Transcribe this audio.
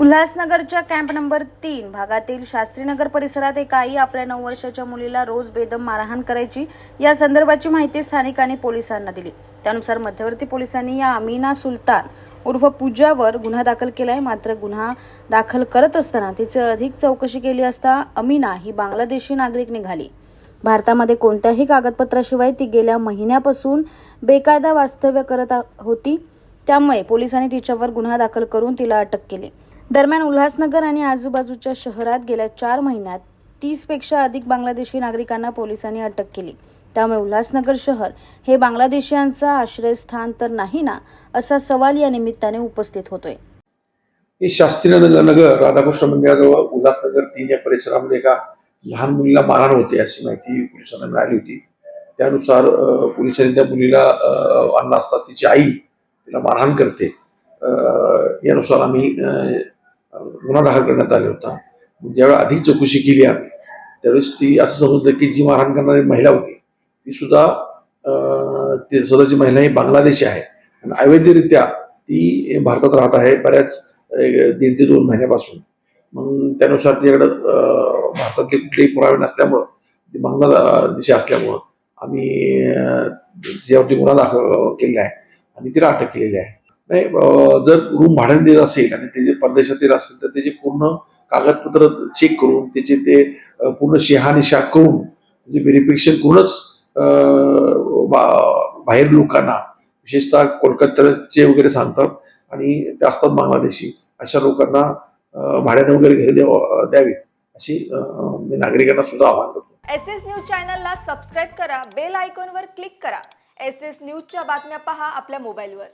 उल्हासनगरच्या camp number तीन भागातील शास्त्रीनगर परिसरात एक आई आपल्या नऊ वर्षाच्या मुलीला रोज बेदम मारहाण करायची या संदर्भाची माहिती स्थानिकांनी पोलिसांना दिली. त्यानुसार मध्यवर्ती पोलिसांनी या अमीना सुलतान उर्फ पूजावर गुन्हा दाखल केलाय. मात्र गुन्हा दाखल करत असताना तिचे अधिक चौकशी केली असता अमीना ही बांगलादेशी नागरिक निघाली. भारतामध्ये कोणत्याही कागदपत्राशिवाय ती गेल्या महिन्यापासून बेकायदा वास्तव्य करत होती. त्यामुळे पोलिसांनी तिच्यावर गुन्हा दाखल करून तिला अटक केली. दरम्यान उल्हासनगर आणि आजूबाजूच्या शहरात गेल्या चार महिन्यात तीसपेक्षा अधिक बांगलादेशी नागरिकांना पोलिसांनी अटक केली. त्यामुळे उल्हासनगर शहर हे बांगलादेशीयांचं आश्रयस्थान तर नाही ना असा सवाल या निमित्ताने उपस्थित होतोय. हे शास्त्रीय नगर राधाकृष्ण मंदिराजवळ उल्हासनगर तीन या परिसरामध्ये एका लहान मुलीला मारहाण होते अशी माहिती पोलिसांना मिळाली होती. त्यानुसार पोलिसांनी त्या मुलीला आणला असता तिची आई तिला मारहाण करते. यानुसार आम्ही गुन्हा दाखल करण्यात आला होता. ज्यावेळी आधी चौकशी केली आम्ही त्यावेळेस ती असं समजलं की जी मारहाण करणारी महिला होती ती सुद्धा ती स्वतःची महिला ही बांगलादेशी आहे. आणि अवैधरित्या ती भारतात राहत आहे बऱ्याच दीड ते दोन महिन्यापासून. मग त्यानुसार तिच्याकडं भारतातले कुठलेही पुरावे नसल्यामुळं ती बांगलादेशी असल्यामुळं आम्ही तिच्यावरती गुन्हा दाखल केलेला आहे आणि तिला अटक केलेली आहे. नाही जर रूम भाड्याने देत असेल आणि ते जे परदेशातील असेल तर त्याचे पूर्ण कागदपत्र चेक करून त्याचे ते पूर्ण शिहानिशा करून त्याचे व्हेरिफिकेशन करूनच बाहेर लोकांना विशेषतः कोलकात्याचे वगैरे सांगतात आणि ते असतात बांगलादेशी अशा लोकांना भाड्याने वगैरे घरी द्यावं द्यावी अशी मी नागरिकांना सुद्धा आवाहन करतो. एस एस न्यूज चॅनलला सबस्क्राईब करा बेल आयकॉनवर क्लिक करा. एस एस न्यूजच्या बातम्या पहा आपल्या मोबाईलवर.